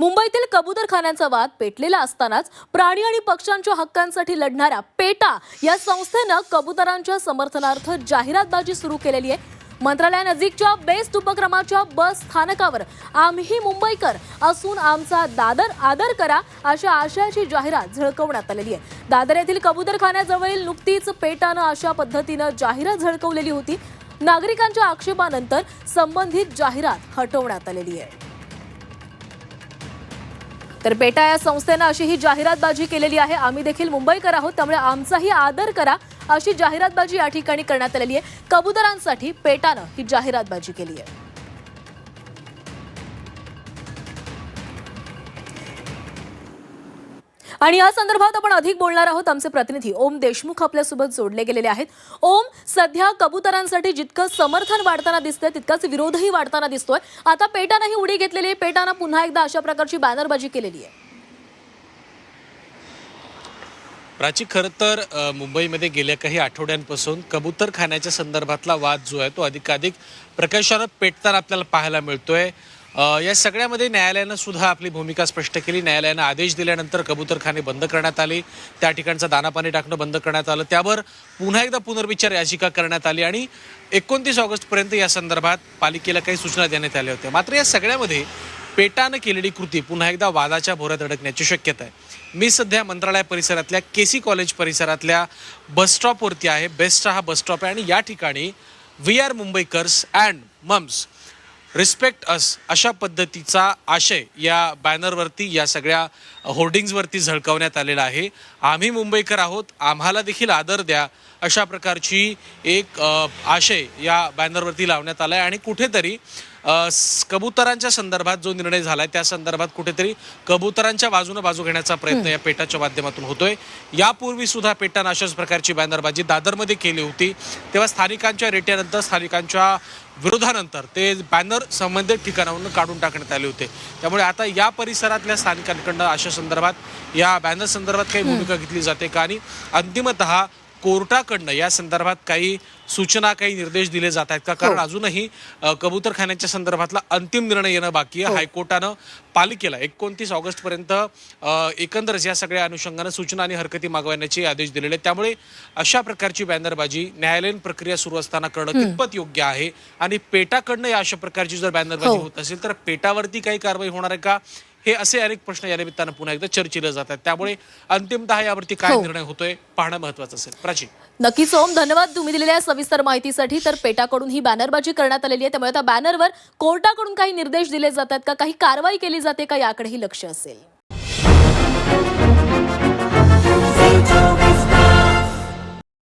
मुंबईतील कबूतरखान्यांचा वाद पेटलेला असतानाच प्राणी आणि पक्ष्यांच्या हक्कांसाठी लढणाऱ्या पेटा या संस्थेनं कबुतरांच्या समर्थनार्थ जाहिरातबाजी सुरू केलेली आहे. मंत्रालयानजीकच्या बेस्ट उपक्रमाच्या बस स्थानकावर आम्ही मुंबईकर असून आमचा दादर आदर करा अशा आशयाची जाहिरात झळकवण्यात आलेली आहे. दादर येथील कबुतरखान्याजवळील नुकतीच पेटानं अशा पद्धतीनं जाहिरात झळकवलेली होती. नागरिकांच्या आक्षेपानंतर संबंधित जाहिरात हटवण्यात आलेली आहे. तर बेटा या संस्थेनं अशी ही जाहिरातबाजी केलेली आहे. आम्ही देखील मुंबईकर आहोत त्यामुळे आमचाही आदर करा अशी जाहिरातबाजी या ठिकाणी करण्यात आलेली आहे. कबुतरांसाठी पेटानं ही जाहिरातबाजी केली आहे. आणि या संदर्भात आपण अधिक बोलणार आहोत. आमचे प्रतिनिधी ओम देशमुख आपल्यासोबत जोडले गेलेले आहेत. ओम सध्या कबुतरांसाठी जितकं समर्थन वाढताना दिसतंय तितकाच विरोधही वाढताना दिसतोय. आता पेटानंही उडी घेतलेली आहे. पेटानं पुन्हा एकदा अशा प्रकारची बॅनरबाजी केलेली आहे. प्राची खरं तर मुंबईमध्ये गेल्या काही आठवड्यांपासून कबूतर खाण्याच्या संदर्भातला वाद जो आहे तो अधिकाधिक प्रकर्षानं पेटताना आपल्याला पाहायला मिळतोय. या सगळ्यामध्ये न्यायालयानं सुद्धा आपली भूमिका स्पष्ट केली. न्यायालयानं आदेश दिल्यानंतर कबूतरखाने बंद करण्यात आले. त्या ठिकाणचं दानापाणी टाकणं बंद करण्यात आलं. त्यावर पुन्हा एकदा पुनर्विचार याचिका करण्यात आली आणि एकोणतीस ऑगस्टपर्यंत या संदर्भात पालिकेला काही सूचना देण्यात आल्या होत्या. मात्र या सगळ्यामध्ये पेटानं केलेली कृती पुन्हा एकदा वादाच्या भोऱ्यात अडकण्याची शक्यता आहे. मी सध्या मंत्रालय परिसरातल्या केसी कॉलेज परिसरातल्या बसस्टॉपवरती आहे. बेस्ट हा बसस्टॉप आहे आणि या ठिकाणी we are Mumbaikars and mums respect us अशा पद्धतीचा आशय या बॅनरवरती या सगळ्या होर्डिंग्जवरती झळकावण्यात आलेला आहे. आम्ही मुंबईकर आहोत. आम्हाला देखील आदर द्या अशा प्रकारची एक आशय या बॅनरवरती लावण्यात आला आहे आणि कुठेतरी कबुतरांच्या संदर्भात जो निर्णय झाला आहे त्या संदर्भात कुठेतरी कबुतरांच्या बाजूने बाजू घेण्याचा प्रयत्न या पेटाच्या माध्यमातून होतोय. यापूर्वी सुद्धा पेटानं अशाच प्रकारची बॅनरबाजी दादरमध्ये केली होती. तेव्हा स्थानिकांच्या रेट्यानंतर स्थानिकांच्या विरोधानंतर ते बॅनर संबंधित ठिकाणावरून काढून टाकण्यात आले होते. त्यामुळे आता या परिसरातल्या स्थानिकांकडनं अशा संदर्भात या बॅनर संदर्भात काही भूमिका घेतली जाते का? आणि अंतिमतः कोर्टाकडनं या संदर्भात काही सूचना काही निर्देश दिले जात आहेत का? कारण अजूनही कबूतरखान्याच्या संदर्भातला अंतिम निर्णय येणं बाकी आहे. हायकोर्टानं पालिकेला एकोणतीस ऑगस्ट पर्यंत एकंदरच या सगळ्या अनुषंगानं सूचना आणि हरकती मागवण्याचे आदेश दिलेले आहेत. त्यामुळे अशा प्रकारची बॅनरबाजी न्यायालयीन प्रक्रिया सुरू असताना करणं कितपत योग्य आहे. आणि पेटाकडनं या अशा प्रकारची जर बॅनरबाजी हो. होत असेल तर पेटावरती काही कारवाई होणार आहे का? हे असे अनेक प्रश्न या निमित्तानं पुन्हा एकदा चर्चेले जातात. त्यामुळे अंतिमतः यावरती काय हो. निर्णय होतोय पाहणं महत्वाचं असेल. प्राची. नक्कीच ओम धन्यवाद तुम्ही दिलेल्या सविस्तर माहितीसाठी. तर पेटाकडून ही बॅनरबाजी करण्यात आलेली आहे. त्यामुळे आता बॅनरवर कोर्टाकडून काही निर्देश दिले जातात का? काही कारवाई केली जाते का? याकडेही लक्ष असेल.